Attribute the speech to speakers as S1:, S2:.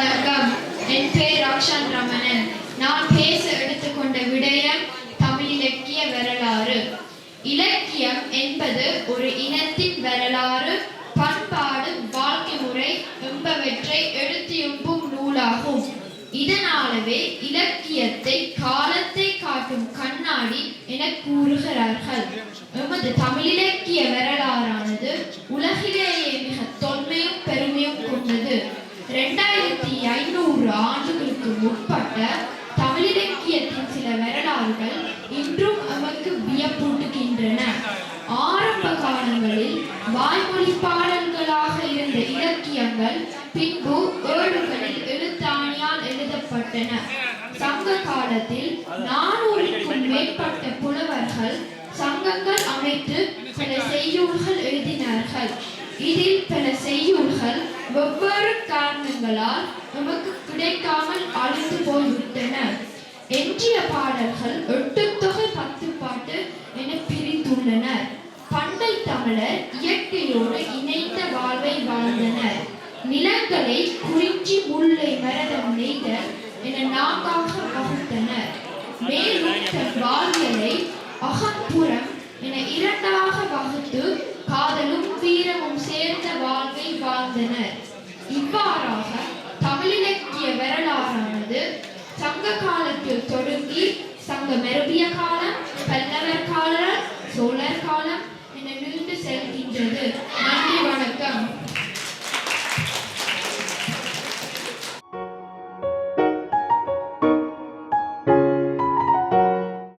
S1: வணக்கம். என் பெயர் ரக்ஷான் ரமணன். நான் பேச எடுத்துக்கொண்ட விடயம் தமிழ் இலக்கிய வரலாறு. இலக்கியம் என்பது ஒரு இனத்தின் வரலாறு பண்பாடு வாழ்க்கை முறை என்பவற்றை எழுத்தியும்பும் நூலாகும். இதனாலவே இலக்கியத்தை காலத்தை காட்டும் கண்ணாடி என கூறுகிறார்கள். எமது தமிழ் இலக்கிய வரலாறானது உலகிலேயே ஆண்டுகளுக்கு முற்பட்ட தமிழிலக்கியத்தின் சில வரலாறுகள் இன்றும் நமக்கு வியப்பூட்டுகின்றன. ஆரம்ப காலங்களில் வாய்மொழி பாடல்களாக இருந்த இலக்கியங்கள் பின்பு ஏடுகளில் எழுத்தாணியால் எழுதப்பட்டன. சங்க காலத்தில் நானூறுக்கும் மேற்பட்ட புலவர்கள் சங்கங்கள் அமைத்து பல செய்யுள்கள் எழுதினார்கள். இதில் பல செய்யுள்கள் வெவ்வேறு காரணங்களால் நமக்கு கிடைக்காமல் அழிந்து போய்விட்டன. எஞ்சிய பாடல்கள் எட்டு தொகை பத்து பாட்டு என பிரித்துள்ளனர் பண்டை தமிழர் இயற்கையோடு இணைந்த வாழ்வை வாழ்ந்தனர். நிலங்களை குறிஞ்சி முல்லை மரதம் நெய்தல் என நான்காக வகுத்தனர். மேலும் தன் வாழ்வியலை அகப்புறம் என இரண்டாக வகுத்து காதலும் வீரமும் சேர்ந்த வாழ்வை வாழ்ந்தனர். இவ்வாறாக வந்து சங்க காலத்தில் தொடங்கி சங்க மரபிய காலம் பல்லவர் காலம் சோழர் காலம் என நீண்டு செல்கின்றது. நன்றி வணக்கம்.